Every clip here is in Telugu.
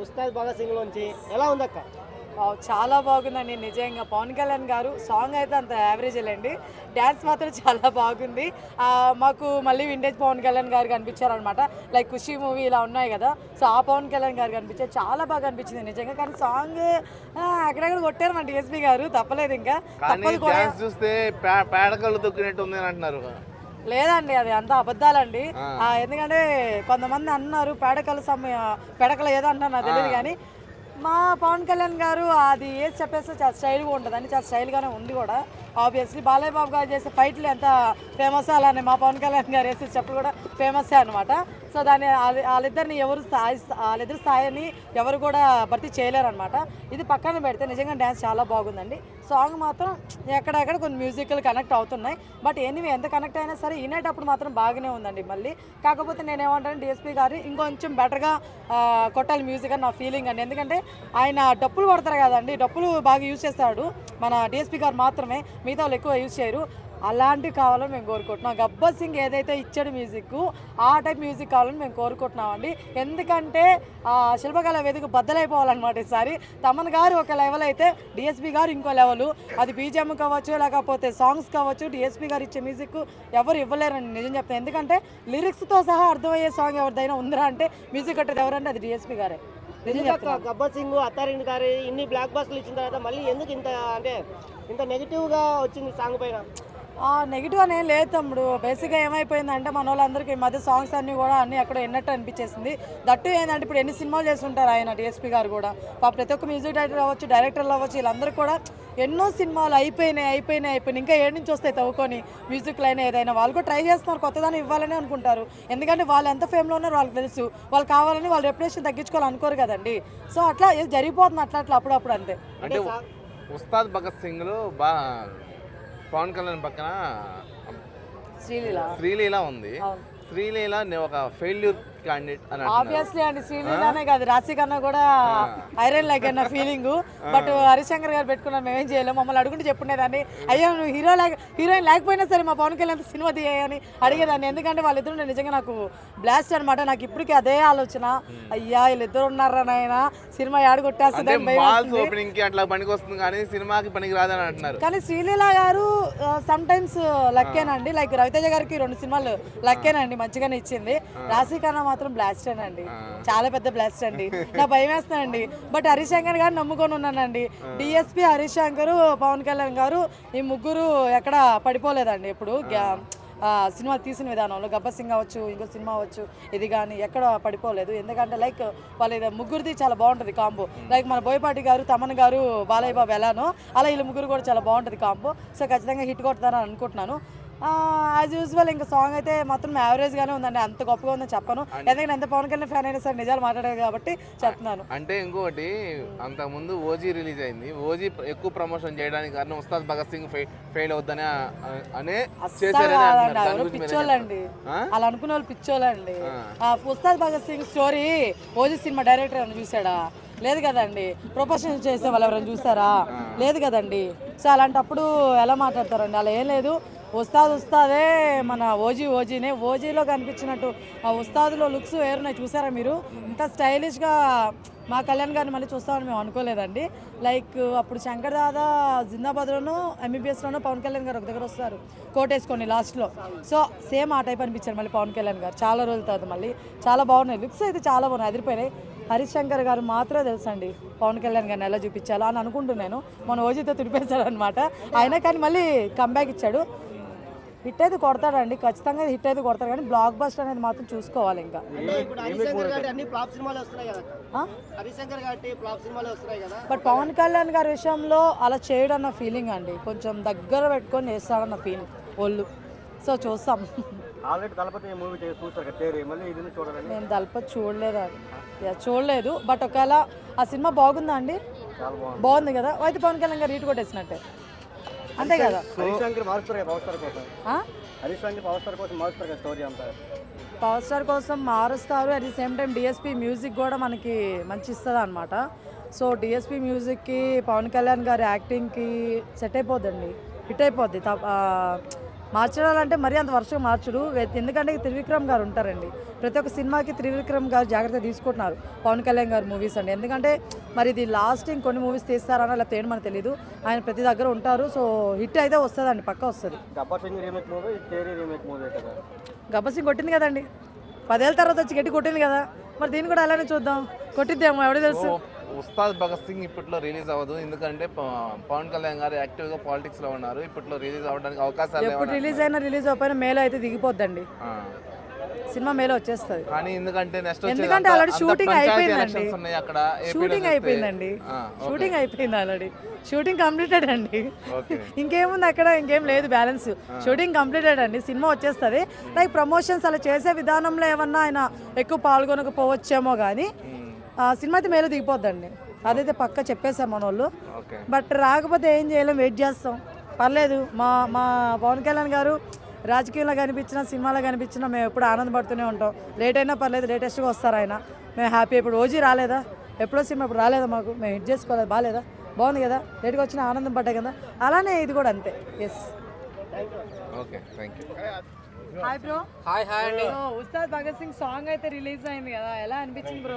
ఉస్తాద్ భగత్ సింగ్ లోంచి ఎలా ఉందక్క? వావ్, చాలా బాగుందండి. నిజంగా పవన్ కళ్యాణ్ గారు సాంగ్ అయితే అంత యావరేజ్ లేండి. డ్యాన్స్ మాత్రం చాలా బాగుంది. ఆ, మాకు మళ్ళీ వింటేజ్ పవన్ కళ్యాణ్ గారు కనిపించారనమాట. లైక్ ఖుషి మూవీ ఇలా ఉన్నాయి కదా. సో ఆ పవన్ కళ్యాణ్ గారు కనిపించారు. చాలా బాగా అనిపించింది నిజంగా. కానీ సాంగ్ అక్కడక్కడ కొట్టారు మా డిఎస్పీ గారు. తప్పలేదు ఇంకా. తప్పదు చూస్తే పేడకళ్ళు తొక్కినట్టు ఉంది అని అంటున్నారు. లేదండి అది అంతా అబద్ధాలండి. ఎందుకంటే కొంతమంది అన్నారు పేడకల సమయ పేడకల ఏదో అంటారు నాకు తెలియదు కానీ మా పవన్ కళ్యాణ్ గారు అది ఏది చెప్పేస్తే చాలా స్టైల్గా ఉంటుందండి చాలా స్టైల్గానే ఉంది కూడా. ఆబ్వియస్లీ బాలయ్య బాబు గారు చేసే ఫైట్లు ఎంత ఫేమస్ అలానే మా పవన్ కళ్యాణ్ గారు వేసే చెప్పులు కూడా ఫేమస్ అనమాట సో దాన్ని వాళ్ళ- వాళ్ళిద్దరిని ఎవరు స్థాయి వాళ్ళిద్దరి స్థాయిని ఎవరు కూడా భర్తీ చేయలేరు అనమాట ఇది పక్కన పెడితే నిజంగా డ్యాన్స్ చాలా బాగుందండి. సాంగ్ మాత్రం ఎక్కడెక్కడ కొన్ని మ్యూజిక్లు కనెక్ట్ అవుతున్నాయి. బట్ ఎనీవే ఎంత కనెక్ట్ అయినా సరే వినేటప్పుడు మాత్రం బాగానే ఉందండి మళ్ళీ. కాకపోతే నేను ఏమంటాను డిఎస్పీ గారు ఇంకొంచెం బెటర్గా కొట్టాలి మ్యూజిక్ అని నా ఫీలింగ్ అండి. ఎందుకంటే ఆయన డప్పులు పడతారు కదండి డప్పులు బాగా యూజ్ చేస్తాడు మన డిఎస్పీ గారు మాత్రమే. మిగతా వాళ్ళు ఎక్కువ యూజ్ చేయరు. అలాంటివి కావాలని మేము కోరుకుంటున్నాం. గబ్బర్ సింగ్ ఏదైతే ఇచ్చాడు మ్యూజిక్ ఆ టైప్ మ్యూజిక్ కావాలని మేము కోరుకుంటున్నామండి. ఎందుకంటే ఆ శిల్పకళ వేదిక బద్దలైపోవాలన్నమాట ఈసారి. తమన్ గారు ఒక లెవెల్ అయితే డిఎస్పీ గారు ఇంకో లెవెల్ అది బీజిఎం కావచ్చు లేకపోతే సాంగ్స్ కావచ్చు డిఎస్పీ గారు ఇచ్చే మ్యూజిక్ ఎవరు ఇవ్వలేరండి నిజం చెప్తాను. ఎందుకంటే లిరిక్స్తో సహా అర్థమయ్యే సాంగ్ ఎవరిదైనా ఉందిరా అంటే మ్యూజిక్ కట్టేది ఎవరంటే అది డిఎస్పీ గారే. గబ్బర్ సింగ్ అత్తారింటి గారి ఇన్ని బ్లాక్ బస్టర్లు ఇచ్చిన తర్వాత మళ్ళీ ఎందుకు ఇంత అంటే ఇంత నెగిటివ్గా వచ్చింది సాంగ్ పైన? నెగిటివ్ అని లేదు తమ్ముడు. బేసిక్గా ఏమైపోయిందంటే మన వాళ్ళందరికీ ఈ మధ్య సాంగ్స్ అన్నీ కూడా అన్నీ అక్కడ ఎన్నట్టు అనిపించేసింది. దట్టు ఏంటంటే ఇప్పుడు ఎన్ని సినిమాలు చేస్తుంటారు ఆయన డిఎస్పీ గారు కూడా. పాప ప్రతి ఒక్క మ్యూజిక్ డైరెక్టర్ అవ్వచ్చు డైరెక్టర్లు అవ్వచ్చు వీళ్ళందరూ కూడా ఎన్నో సినిమాలు అయిపోయినాయి అయిపోయినాయి అయిపోయినాయి. ఇంకా ఏడు నుంచి వస్తాయి తవ్వుకొని మ్యూజిక్లు అయినా ఏదైనా. వాళ్ళు కూడా ట్రై చేస్తున్నారు కొత్తదాన్ని ఇవ్వాలని అనుకుంటారు. ఎందుకంటే వాళ్ళు ఎంత ఫేమ్లో ఉన్నారో వాళ్ళకి తెలుసు. వాళ్ళు కావాలని వాళ్ళు రెప్యుటేషన్ తగ్గించుకోవాలి అనుకోరు కదండి. సో అట్లా జరిగిపోతుంది అట్లా అట్లా అప్పుడప్పుడు అంతే. అంటే ఉస్తాద్ భగత్ సింగ్లో బా పవన్ కళ్యాణ్ పక్కన శ్రీలీల శ్రీలీల ఉంది. శ్రీలీల ఒక ఫెయిల్యూర్ క్యాండిడేట్ అని అంటున్నారు. ఆబ్వియస్లీ అండి శ్రీలీలానే కాదు. రాశి కన్నా కూడా ఐరన్ లైక్ అన్న ఫీలింగ్ బట్ హరిశంకర్ గారు పెట్టుకున్నాం మేమేం చేయలేము మమ్మల్ని అడుగుంటే చెప్పుకునేదాన్ని అయ్యో నువ్వు హీరో లేక హీరోయిన్ లేకపోయినా సరే మా పవన్ కళ్యాణ్ సినిమా తీయని అడిగేదాన్ని. ఎందుకంటే వాళ్ళిద్దరు నిజంగా నాకు బ్లాస్ట్ అనమాట నాకు ఇప్పటికీ అదే ఆలోచన. అయ్యా వీళ్ళిద్దరు ఉన్నారా నాయన? సినిమా మాల్స్ ఓపెనింగ్కి అట్లా పనికి వస్తుంది కానీ సినిమాకి పనికి రాదని అంటున్నారు. కానీ శ్రీలీల గారు సమ్ టైమ్స్ లక్కేనండి లైక్ రవితేజ గారికి రెండు సినిమాలు లక్కేనండి మంచిగానే ఇచ్చింది. రాశి కన్నా మాత్రం బ్లాస్ట్ అండి. చాలా పెద్ద బ్లాస్ట్ అండి. నా భయం వేస్తానండి బట్ హరీష్ శంకర్ గారు నమ్ముకొని ఉన్నానండి. డిఎస్పి హరీష్ శంకర్ పవన్ కళ్యాణ్ గారు ఈ ముగ్గురు ఎక్కడ పడిపోలేదండి ఇప్పుడు సినిమా తీసిన విధానంలో గబ్బర్ సింగ్ అవ్వచ్చు ఇంకో సినిమా అవ్వచ్చు ఇది కానీ ఎక్కడ పడిపోలేదు. ఎందుకంటే లైక్ వాళ్ళ ముగ్గురిది చాలా బాగుంటుంది కాంబో. లైక్ మన బోయపాటి గారు తమన్ గారు బాలయ్య బాబు ఎలానో అలా వీళ్ళ ముగ్గురు కూడా చాలా బాగుంటుంది కాంబో. సో ఖచ్చితంగా హిట్ కొడతారని అనుకుంటున్నాను. యాజ్ యూజువల్ ఇంకా సాంగ్ అయితే మాత్రం యావరేజ్గానే ఉందండి. అంత గొప్పగా ఉందని చెప్పను. ఎందుకంటే ఎంత పవన్ కళ్యాణ్ ఫ్యాన్ అయినా సరే నిజాలు మాట్లాడారు కాబట్టి చెప్తున్నాను. అంటే ఇంకొకటి అంత ముందు ఓజీ రిలీజ్ అయింది. ఓజీ ఎక్కువ ప్రమోషన్ చేయడానికి కారణం ఉస్తాద్ భగత్ సింగ్ ఫెయిల్ అవుద్దనే అనే పిచ్చోళ్ళండి? అలా అనుకునే వాళ్ళు పిచ్చోళ్ళండి. ఉస్తాద్ భగత్ సింగ్ స్టోరీ ఓజీ సినిమా డైరెక్టర్ అని చూసాడా? లేదు కదండి. ప్రొఫెషన్ చేసే వాళ్ళు ఎవరైనా చూసారా? లేదు కదండి. సో అలాంటప్పుడు ఎలా మాట్లాడతారండి? అలా ఏం లేదు. ఉస్తాద్ ఉస్తాదే మన ఓజీ ఓజీనే. ఓజీలో కనిపించినట్టు ఆ ఉస్తాదులో లుక్స్ వేరున్నాయి చూసారా మీరు? ఇంత స్టైలిష్గా మా కళ్యాణ్ గారిని మళ్ళీ చూస్తామని మేము అనుకోలేదండి. లైక్ అప్పుడు శంకర్ దాదా జిందాబాద్లోనూ ఎంబీబీఎస్లోనూ పవన్ కళ్యాణ్ గారు ఒక దగ్గర వస్తారు కోట్ వేసుకొని లాస్ట్లో. సో సేమ్ ఆ టైప్ అనిపించారు మళ్ళీ పవన్ కళ్యాణ్ గారు. చాలా రోజుల తర్వాత మళ్ళీ. చాలా బాగున్నాయి. లుక్స్ అయితే చాలా బాగున్నాయి. అదిరిపోయినాయి. హరిశంకర్ గారు మాత్రమే తెలుసండి పవన్ కళ్యాణ్ గారిని ఎలా చూపించాలో అని అనుకుంటున్నాను. మన ఓజీతో తిరిపేశాడు అనమాట అయినా కానీ మళ్ళీ కంబ్యాక్ ఇచ్చాడు. హిట్ అయితే కొడతాడండి ఖచ్చితంగా హిట్ అయితే కొడతాడు కానీ బ్లాక్ బస్టర్ అనేది మాత్రం చూసుకోవాలి ఇంకా. అంటే ఇప్పుడు హరిశంకర్ గారి అన్ని ఫ్లాప్ సినిమాలు వస్తున్నాయి కదా. ఆ? హరిశంకర్ గారి ఫ్లాప్ సినిమాలు వస్తున్నాయి కదా. బట్ పవన్ కళ్యాణ్ గారి విషయంలో అలా చేయడం నా ఫీలింగ్ అండి. కొంచెం దగ్గర పెట్టుకొని చేస్తాడన్న ఫీలింగ్ ఒళ్ళు. సో చూస్తాం. నేను దళపతి చూడలేదు చూడలేదు. బట్ ఒకవేళ ఆ సినిమా బాగుందా అండి? చాలా బాగుంది. బాగుంది కదా. అయితే పవన్ కళ్యాణ్ గారు రీట్ కొట్టేసినట్టే. అంతే కదా? పవర్ స్టార్ కోసం. మారుస్తారు at the same time DSP music కూడా మనకి మంచి ఇస్తుంది అనమాట సో డిఎస్పి మ్యూజిక్కి పవన్ కళ్యాణ్ గారి యాక్టింగ్కి సెట్ అయిపోద్దండి. హిట్ అయిపోద్ది. మార్చాలంటే మరీ అంత వర్షం మార్చుడు. ఎందుకంటే త్రివిక్రమ్ గారు ఉంటారండి. ప్రతి ఒక్క సినిమాకి త్రివిక్రమ్ గారు జాగ్రత్త తీసుకుంటున్నారు. పవన్ కళ్యాణ్ గారు మూవీస్ అండి. ఎందుకంటే మరి ఇది లాస్ట్ ఇంకొన్ని మూవీస్ తీస్తారనా లేకపోతే ఏంటి మనకు తెలియదు ఆయన ప్రతి దగ్గర ఉంటారు. సో హిట్ అయితే వస్తుందండి. పక్క వస్తుంది. గబ్బర్ సింగ్ కొట్టింది కదండి. పదేళ్ళ తర్వాత వచ్చి గట్టి కొట్టింది కదా. మరి దీన్ని కూడా అలానే చూద్దాం. కొట్టిద్దేమో ఎవడో తెలుసు? ఉస్తాద్ భగత్ సింగ్ ఇప్పట్లో రిలీజ్ అవ్వదు. ఎందుకంటే పవన్ కళ్యాణ్ గారు యాక్టివ్గా పాలిటిక్స్లో ఉన్నారు. ఇప్పట్లో రిలీజ్ అవ్వడానికి అవకాశాలు ఎప్పుడు రిలీజ్ అయినా రిలీజ్ అవ్వకపోయినా మేలో అయితే దిగిపోద్దండి. సినిమా మేలో వచ్చేస్తుంది. కానీ ఎందుకంటే నెక్స్ట్ ఎందుకంటే already shooting అయిపోయిందండి. అక్కడ. షూటింగ్ అయిపోయిందండి. షూటింగ్ అయిపోయింది ఆల్రెడీ. షూటింగ్ కంప్లీటెడ్ అండి. ఇంకేముంది అక్కడ? ఇంకేం లేదు బ్యాలెన్స్. షూటింగ్ కంప్లీటెడ్ అండి. సినిమా వచ్చేస్తుంది. లైక్ ప్రమోషన్స్ అలా చేసే విధానంలో ఏమన్నా ఆయన ఎక్కువ పాల్గొనకపోవచ్చేమో కానీ సినిమా అయితే మేలు దిగిపోద్దండి. అదైతే పక్క చెప్పేశాం మన వాళ్ళు బట్ రాకపోతే ఏం చేయలేం వెయిట్ చేస్తాం. పర్లేదు మా మా పవన్ కళ్యాణ్ గారు రాజకీయంలో కనిపించినా సినిమాలో కనిపించినా మేము ఎప్పుడు ఆనందపడుతూనే ఉంటాం. లేట్ అయినా పర్లేదు లేటెస్ట్గా వస్తారు ఆయన. మేము హ్యాపీ. ఇప్పుడు ఓజీ రాలేదా? ఎప్పుడో సినిమా ఇప్పుడు రాలేదా మాకు? మేము హిట్ చేసుకోలేదు బాగాలేదా? బాగుంది కదా? లేట్గా వచ్చిన ఆనందం పడ్డాయి కదా? అలానే ఇది కూడా అంతే. Yes okay thank you hi bro hi hi అండి ఉస్తాద్ భగత్ సింగ్ సాంగ్ అయితే రిలీజ్ అయింది కదా. ఎలా అనిపించింది బ్రో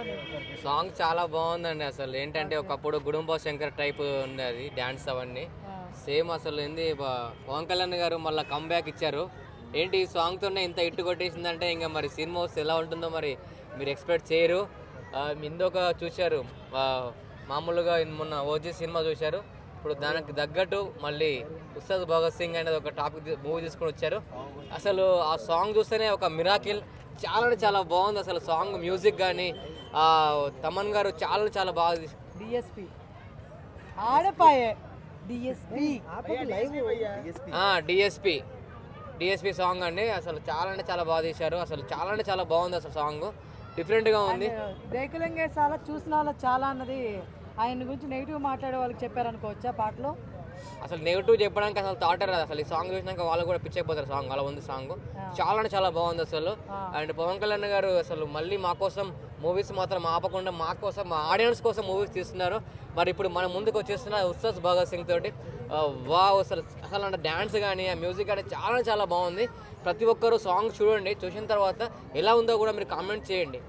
సాంగ్ చాలా బాగుందండి అసలు. ఏంటంటే ఒకప్పుడు గుడుంబ శంకర్ టైప్ ఉంది అది డ్యాన్స్ అవన్నీ. సేమ్ అసలు ఏంది పవన్ కళ్యాణ్ గారు మళ్ళీ కంబ్యాక్ ఇచ్చారు. ఏంటి ఈ సాంగ్తోనే ఇంత ఇట్టు కొట్టేసిందంటే ఇంకా మరి సినిమా వస్తే ఎలా ఉంటుందో మరి మీరు ఎక్స్పెక్ట్ చేయరు. ఇందొక చూశారు. మామూలుగా మొన్న ఓజీ సినిమా చూశారు. ఇప్పుడు దానికి తగ్గట్టు మళ్ళీ ఉస్తాద్ భగత్ సింగ్ అనేది ఒక టాపిక్ మూవీ తీసుకొని వచ్చారు. అసలు ఆ సాంగ్ చూస్తేనే ఒక మిరాకిల్. చాలా అంటే చాలా బాగుంది అసలు సాంగ్ మ్యూజిక్ కానీ తమన్ గారు చాలా చాలా బాగా తీస్- డిఎస్పి. ఆడపాయే. డిఎస్పి. ఆ డిఎస్పి. డిఎస్పి సాంగ్ అండి. అసలు చాలా అంటే చాలా బాగా తీశారు. అసలు చాలా అంటే చాలా బాగుంది అసలు సాంగ్. డిఫరెంట్గా ఉంది. చాలా చూసిన వాళ్ళు చాలా అన్నది ఆయన గురించి నెగిటివ్ మాట్లాడే వాళ్ళకి చెప్పారనుకోవచ్చా పాటలో? అసలు నెగిటివ్ చెప్పడానికి అసలు థాట్ రాదు. అసలు ఈ సాంగ్ చూసినాక వాళ్ళు కూడా పిచ్చైపోతారు సాంగ్ అలా ఉంది సాంగ్ చాలా అంటే చాలా బాగుంది అసలు. అండ్ పవన్ కళ్యాణ్ గారు అసలు మళ్ళీ మా కోసం మూవీస్ మాత్రం ఆపకుండా మా కోసం మా ఆడియన్స్ కోసం మూవీస్ తీస్తున్నారు. మరి ఇప్పుడు మన ముందుకు వచ్చేస్తున్న ఉత్సవ్ భగత్ సింగ్ తోటి వా అసలు అసలు అంటే డ్యాన్స్ కానీ ఆ మ్యూజిక్ కానీ చాలా చాలా బాగుంది. ప్రతి ఒక్కరు సాంగ్ చూడండి. చూసిన తర్వాత ఎలా ఉందో కూడా మీరు కామెంట్ చేయండి.